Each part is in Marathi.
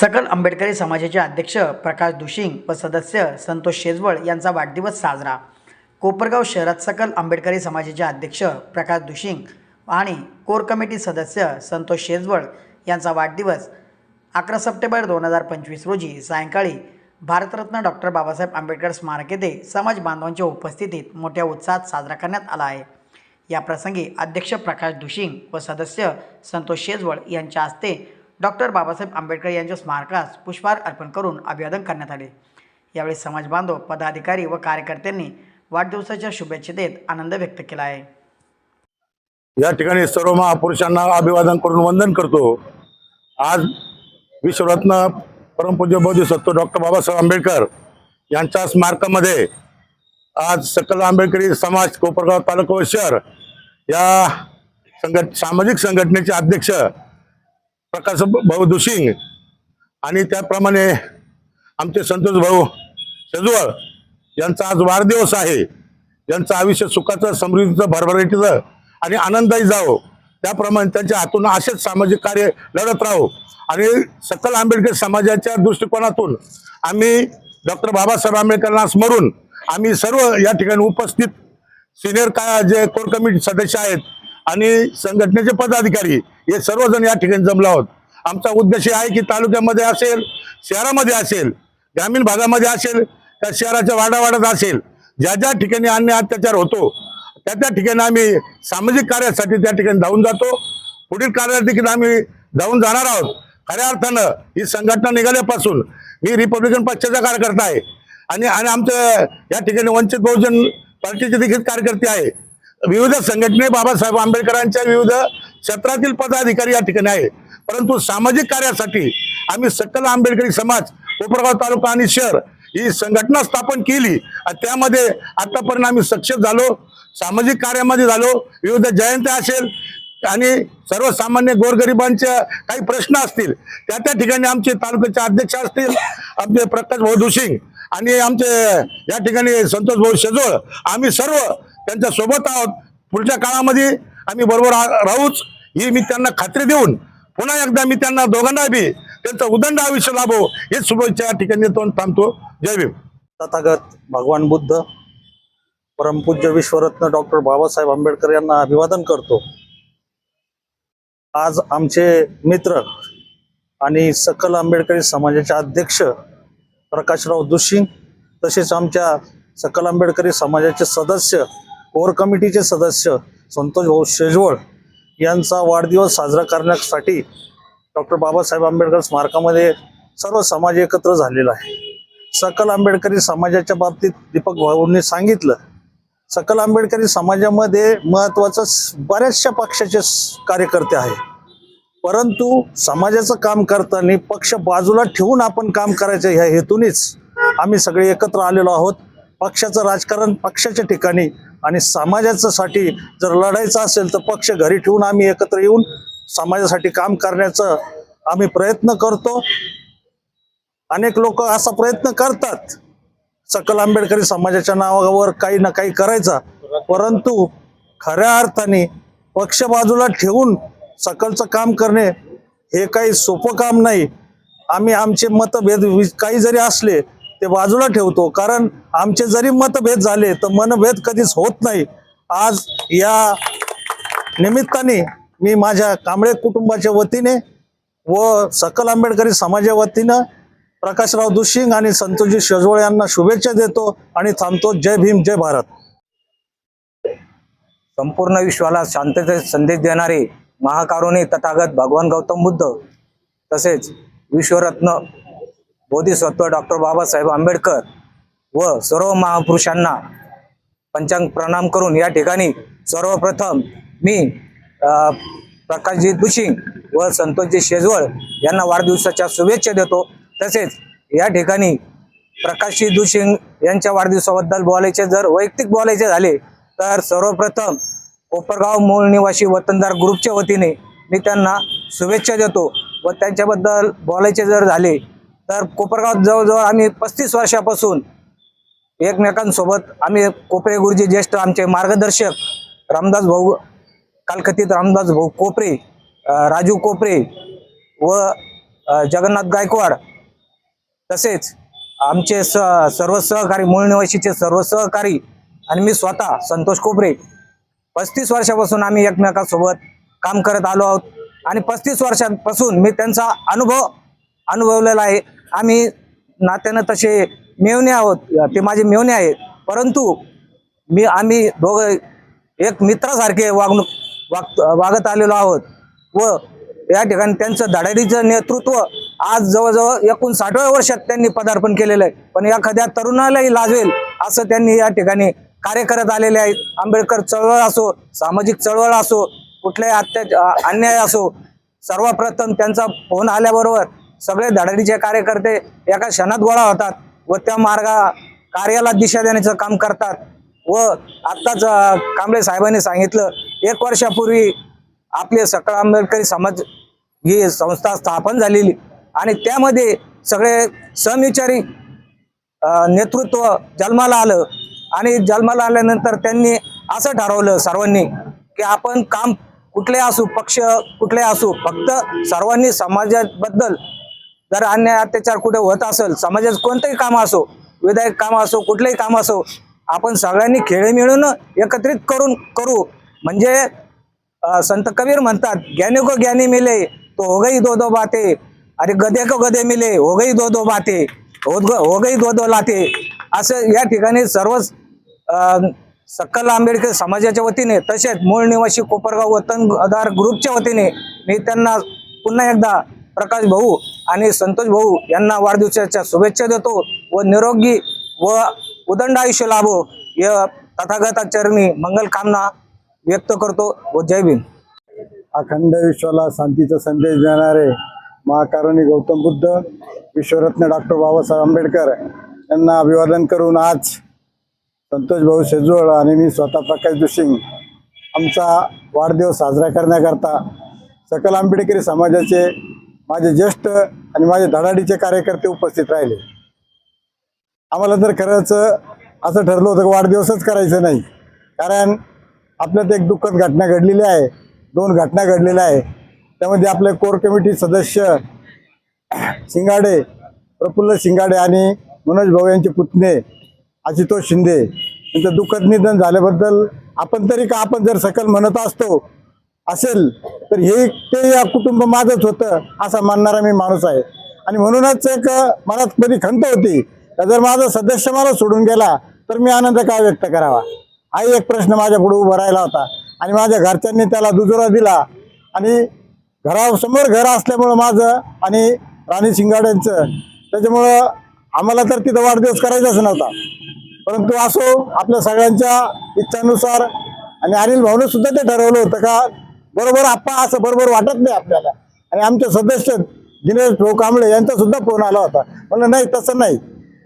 सकल आंबेडकरी समाजाचे अध्यक्ष प्रकाश दुशिंग व सदस्य संतोष शेजवळ यांचा वाढदिवस साजरा. कोपरगाव शहरात सकल आंबेडकरी समाजाचे अध्यक्ष प्रकाश दुशिंग आणि कोर कमिटी सदस्य संतोष शेजवळ यांचा वाढदिवस अकरा सप्टेंबर दोन हजार पंचवीस रोजी सायंकाळी भारतरत्न डॉक्टर बाबासाहेब आंबेडकर स्मारक येथे समाज बांधवांच्या उपस्थितीत मोठ्या उत्साहात साजरा करण्यात आला आहे. या प्रसंगी अध्यक्ष प्रकाश दुशिंग व सदस्य संतोष शेजवळ यांच्या हस्ते डॉक्टर बाबासाहेब आंबेडकर यांच्या स्मारकास पुष्पहार अर्पण करून अभिवादन करण्यात आले. यावेळी समाज बांधव पदाधिकारी व कार्यकर्त्यांनी वाढदिवसाच्या शुभेच्छा देत आनंद व्यक्त केला आहे. या ठिकाणी सर्व महापुरुषांना अभिवादन करून वंदन करतो. आज विश्वरत्न परमपूज्य बोधिसत्व डॉक्टर बाबासाहेब आंबेडकर यांच्या स्मारकामध्ये आज सकल आंबेडकरी समाज कोपरगाव तालुका शहर या संघट सामाजिक संघटनेचे अध्यक्ष प्रकाश भाऊ दुसिंग आणि त्याप्रमाणे आमचे संतोष भाऊ शेजवळ यांचा आज वाढदिवस आहे. यांचं आयुष्य सुखाचं समृद्धीचं भरभराटीचं आणि आनंदायी जावं. त्याप्रमाणे त्यांच्या हातून असेच सामाजिक कार्य लढत राहो. आणि सकल आंबेडकर समाजाच्या दृष्टिकोनातून आम्ही डॉक्टर बाबासाहेब आंबेडकरांना स्मरून आम्ही सर्व या ठिकाणी उपस्थित सिनियर का जे कोर कमिटी सदस्य आहेत आणि संघटनेचे पदाधिकारी हे सर्वजण या ठिकाणी जमला आहोत. आमचा उद्देश आहे की तालुक्यामध्ये असेल शहरामध्ये असेल ग्रामीण भागामध्ये असेल त्या शहराच्या वाडावाडात असेल ज्या ज्या ठिकाणी अन्य अत्याचार होतो त्या त्या ठिकाणी आम्ही सामाजिक कार्यासाठी त्या ठिकाणी धावून जातो. पुढील कार्यात देखील आम्ही धावून जाणार आहोत. खऱ्या अर्थानं ही संघटना निघाल्यापासून मी रिपब्लिकन पक्षाचा कार्यकर्ता आहे. आणि आणि आमचं या ठिकाणी वंचित बहुजन पार्टीचे देखील कार्यकर्ते आहे. विविध संघटने बाबासाहेब आंबेडकरांच्या विविध क्षेत्रातील पदाधिकारी या ठिकाणी आहे. परंतु सामाजिक कार्यासाठी आम्ही सकल आंबेडकरी समाज कोपरगाव तालुका आणि शहर ही संघटना स्थापन केली. आणि त्यामध्ये आतापर्यंत आम्ही सक्षम झालो सामाजिक कार्यामध्ये झालो विविध जयंत्या असेल आणि सर्वसामान्य गोरगरिबांच्या काही प्रश्न असतील त्या त्या ठिकाणी आमचे तालुक्याचे अध्यक्ष असतील आमचे प्रकाश भाऊ दुसिंग आणि आमचे या ठिकाणी संतोष भाऊ शेजोळ आम्ही सर्व त्यांच्यासोबत आहोत. पुढच्या काळामध्ये आम्ही बरोबर आ- राहूच ही मी त्यांना खात्री देऊन पुन्हा एकदा मी त्यांना दोघांना बी त्यांचं उदंड आयुष्य लाभो हेच शुभेच्छा या ठिकाणी तोंड थांबतो. जय भीम. तथागत भगवान बुद्ध परमपूज्य विश्वरत्न डॉक्टर बाबासाहेब आंबेडकर यांना अभिवादन करतो. आज आमचे मित्र आणि सकल आंबेडकरी समाजाचे अध्यक्ष प्रकाशराव दुशिंग तसेच आमच्या सकल आंबेडकरी समाजाचे सदस्य कोर कमिटीचे सदस्य संतोष भाऊ शेजवळ यांचा वाढदिवस साजरा करण्यासाठी डॉक्टर बाबासाहेब आंबेडकर स्मारकामध्ये सर्व समाज एकत्र झालेला आहे. सकल आंबेडकरी समाजाच्या बाबतीत दीपक भाऊंनी सांगितलं सकल आंबेडकरी समाजामध्ये महत्वाचं बऱ्याचशा पक्षाचे कार्यकर्ते आहे परंतु समाजाचं काम करताना पक्ष बाजूला ठेवून आपण काम करायचं ह्या हेतूनेच आम्ही सगळे एकत्र आलेलो आहोत. पक्षाचं राजकारण पक्षाच्या ठिकाणी आणि समाजाच्यासाठी जर लढायचं असेल तर पक्ष घरी ठेवून आम्ही एकत्र येऊन समाजासाठी काम करण्याचं आम्ही प्रयत्न करतो. अनेक लोक असा प्रयत्न करतात. सकल आंबेडकरी समाजाच्या नावावर काही ना काही करायचा. परंतु खऱ्या अर्थाने पक्ष बाजूला ठेवून सकलचं काम करणे हे काही सोपं काम नाही. आम्ही आमचे मतभेद काही जरी असले ते बाजूला ठेवतो. कारण आमचे जरी मतभेद झाले तर मनभेद कधीच होत नाही. आज या निमित्ताने मी माझ्या कांबळे कुटुंबाच्या वतीने व सकल आंबेडकरी समाजा वतीनं प्रकाशराव दुशिंग आणि संतोषजी शेजवळ यांना शुभेच्छा देतो आणि थांबतो. जय भीम जय भारत. संपूर्ण विश्वाला शांततेचा संदेश देणारे महाकारुणी तथागत भगवान गौतम बुद्ध तसेच विश्वरत्न बोधिसत्व डॉक्टर बाबासाहेब आंबेडकर व सर्व महापुरुषांना पंचांग प्रणाम करून या ठिकाणी सर्वप्रथम मी प्रकाशजी दुशिंग व संतोषजी शेजवळ यांना वाढदिवसाच्या शुभेच्छा देतो. तसेच या ठिकाणी प्रकाशजी दुशिंग यांच्या वाढदिवसाबद्दल बोलायचे जर वैयक्तिक बोलायचे झाले तर सर्वप्रथम कोपरगाव मूळ निवासी वतनदार ग्रुपच्या वतीने मी त्यांना शुभेच्छा देतो व त्यांच्याबद्दल बोलायचे जर झाले तर कोपरगाव जवळजवळ आम्ही पस्तीस वर्षापासून एकमेकांसोबत आम्ही कोपरे गुरुजी ज्येष्ठ आमचे मार्गदर्शक रामदास भाऊ कालकथित रामदास भाऊ कोपरे राजू कोपरे व जगन्नाथ गायकवाड तसेच आमचे स सर्व सहकारी मूळ निवासीचे सर्व सहकारी आणि मी स्वतः संतोष कोपरे. पस्तीस वर्षापासून आम्ही एकमेकांसोबत काम करत आलो आहोत आणि पस्तीस वर्षांपासून मी त्यांचा अनुभव अनुभवलेला आहे. आम्ही नात्यानं तसे मेवणे आहोत ते माझे मेवणे आहेत. परंतु मी आम्ही दोघं एक मित्रासारखे वागणूक वाग वागत आलेलो आहोत व या ठिकाणी त्यांचं धडाडीचं नेतृत्व आज जवळजवळ एकूण साठव्या वर्षात त्यांनी पदार्पण केलेलं आहे. पण एखाद्या तरुणालाही लाजवेल असं त्यांनी या ठिकाणी कार्य करत आलेले आहेत. आंबेडकर चळवळ असो सामाजिक चळवळ असो कुठल्याही अत्याच अन्याय असो सर्वप्रथम त्यांचा फोन आल्याबरोबर सगळे धडाडीचे कार्यकर्ते एका क्षणात गोळा होतात व त्या मार्गा कार्याला दिशा देण्याचं काम करतात. व आत्ताच कांबळे साहेबांनी सांगितलं एक वर्षापूर्वी आपले सकळ आंबेडकरी समाज ही संस्था स्थापन झालेली आणि त्यामध्ये सगळे समविचारी नेतृत्व जन्माला आलं आणि जन्माला आल्यानंतर त्यांनी असं ठरवलं सर्वांनी की आपण काम कुठले असू पक्ष कुठले असू फक्त सर्वांनी समाजाबद्दल जर अन्याय अत्याचार कुठे होत असेल समाजात कोणतंही काम असो विधायक काम असो कुठलंही काम असो आपण सगळ्यांनी खेळे मिळून एकत्रित करून करू. म्हणजे संत कबीर म्हणतात ज्ञानी को ज्ञानी मिले तो हो गई दो दो बाते. अरे गदे को गधे मिले हो गई दो दो बाते हो ग- गई दो दो लाते. असं या ठिकाणी सर्वच सकल आंबेडकर समाजाच्या वतीने तसेच मूळ निवासी कोपरगाव वतनदार ग्रुपच्या वतीने मी त्यांना पुन्हा एकदा प्रकाश भाऊ आणि संतोष भाऊ यांना वाढदिवसाच्या शुभेच्छा देतो व निरोगी व उदंड आयुष्य लाभो या तथागताचरणी मंगल कामना व्यक्त करतो व जय भीम. अखंड विश्वाला शांतीचा संदेश देणारे महाकारुणी गौतम बुद्ध विश्वरत्न डॉक्टर बाबासाहेब आंबेडकर यांना अभिवादन करून आज संतोष भाऊ शेजवळ आणि मी स्वतः प्रकाश दुशिंग आमचा वाढदिवस साजरा करण्याकरता सकल आंबेडकरी समाजाचे माझे ज्येष्ठ आणि माझे धडाडीचे कार्यकर्ते उपस्थित राहिले. आम्हाला तर खरंच असं ठरलं होतं की वाढदिवसच करायचं नाही. कारण आपल्यात एक दुःखद घटना घडलेली आहे. दोन घटना घडलेल्या आहे. त्यामध्ये आपले कोर कमिटी सदस्य शिंगाडे प्रफुल्ल शिंगाडे आणि मनोज भाऊ यांचे पुतणे आशुतोष शिंदे यांचं दुःखद निधन झाल्याबद्दल आपण तरी का आपण जर सकल म्हणत असतो असेल तर हे ते या कुटुंब माझंच होतं असा मानणारा मी माणूस आहे. आणि म्हणूनच एक मनात कधी खंत होती जर माझा सदस्य मला सोडून गेला तर मी आनंद काय व्यक्त करावा? हाही एक प्रश्न माझ्या पुढे उभा राहिला होता. आणि माझ्या घरच्यांनी त्याला दुजोरा दिला. आणि घरासमोर घर असल्यामुळं माझं आणि राणी शिंगाड्यांचं त्याच्यामुळं आम्हाला तर तिथं वाढदिवस करायचाच नव्हता. परंतु असो आपल्या सगळ्यांच्या इच्छानुसार आणि अनिल भाऊनं सुद्धा ते ठरवलं होतं का बरोबर आप्पा असं बरोबर वाटत नाही आपल्याला. आणि आमचे सदस्य दिनेश भाऊ कांबळे यांचा सुद्धा फोन आला होता. म्हणलं नाही तसं नाही.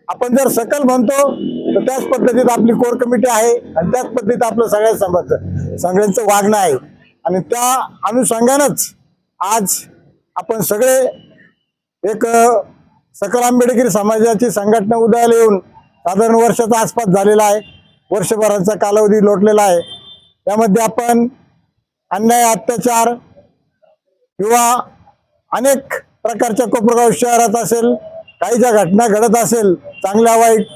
आपण जर सकल म्हणतो तर त्याच पद्धतीत आपली कोर कमिटी आहे आणि त्याच पद्धतीत आपलं सगळ्या समाज सगळ्यांचं वागणं आहे. आणि त्या अनुषंगानंच आज आपण सगळे एक सकल आंबेडकरी समाजाची संघटना उदयाला येऊन साधारण वर्षाचा आसपास झालेला आहे. वर्षभराचा कालावधी लोटलेला आहे. त्यामध्ये आपण अन्याय अत्याचार किंवा अनेक प्रकारच्या कोपरगाव शहरात असेल काही ज्या घटना घडत असेल चांगल्या वाईट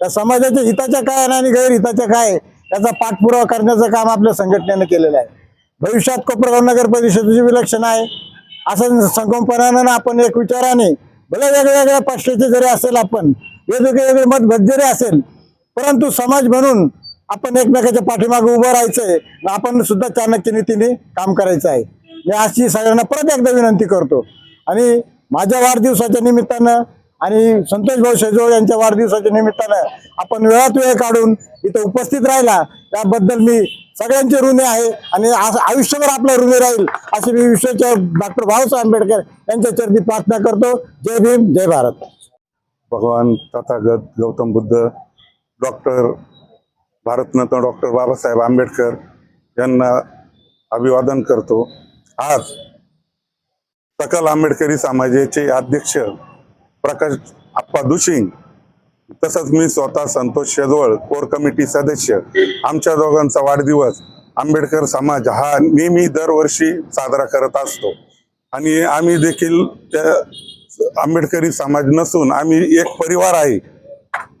त्या समाजाच्या हिताच्या काय आणि गैरहिताच्या काय याचा पाठपुरावा करण्याचं काम आपल्या संघटनेनं केलेलं आहे. भविष्यात कोपरगाव नगर परिषदेची विलक्षण आहे. असं संकल्पनानं आपण एक विचाराने भले वेगळ्या पक्षाचे जरी असेल आपण वेगवेगळे वेगळे मतभेद जरी असेल परंतु समाज म्हणून आपण एकमेकाच्या पाठीमागे उभं राहायचंय. आणि आपण सुद्धा चाणक्य नीतीने काम करायचं आहे. मी अशी सगळ्यांना परत एकदा विनंती करतो. आणि माझ्या वाढदिवसाच्या निमित्तानं आणि संतोष भाऊ शेजवळ यांच्या वाढदिवसाच्या निमित्तानं आपण वेळात वेळ काढून इथं उपस्थित राहिला. त्याबद्दल मी सगळ्यांचे ऋणी आहे. आणि असं आयुष्यभर आपलं ऋणी राहील असे मी विश्वच्या डॉक्टर बाबासाहेब आंबेडकर यांच्या चरणी प्रार्थना करतो. जय भीम जय भारत. भगवान तथागत गौतम बुद्ध डॉक्टर भारतरत्न डॉक्टर बाबासाहेब आंबेडकर यांना अभिवादन करतो. आज सकल आंबेडकरी समाजाचे अध्यक्ष प्रकाश आप्पा दुशिंग तसंच मी स्वतः संतोष शेजवळ कोर कमिटी सदस्य आमच्या दोघांचा वाढदिवस आंबेडकर समाज हा नेहमी दरवर्षी साजरा करत असतो. आणि आम्ही देखील त्या आंबेडकरी समाज नसून आम्ही एक परिवार आहे.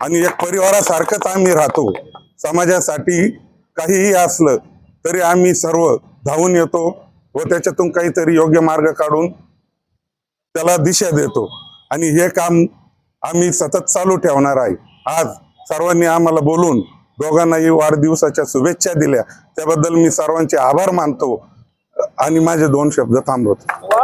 आणि एक परिवारासारखंच आम्ही राहतो. समाजासाठी काहीही असलं तरी आम्ही सर्व धावून येतो व त्याच्यातून काहीतरी योग्य मार्ग काढून त्याला दिशा देतो. आणि हे काम आम्ही सतत चालू ठेवणार आहे. आज सर्वांनी आम्हाला बोलून दोघांनाही वाढदिवसाच्या शुभेच्छा दिल्या. त्याबद्दल मी सर्वांचे आभार मानतो. आणि माझे दोन शब्द थांबवतो.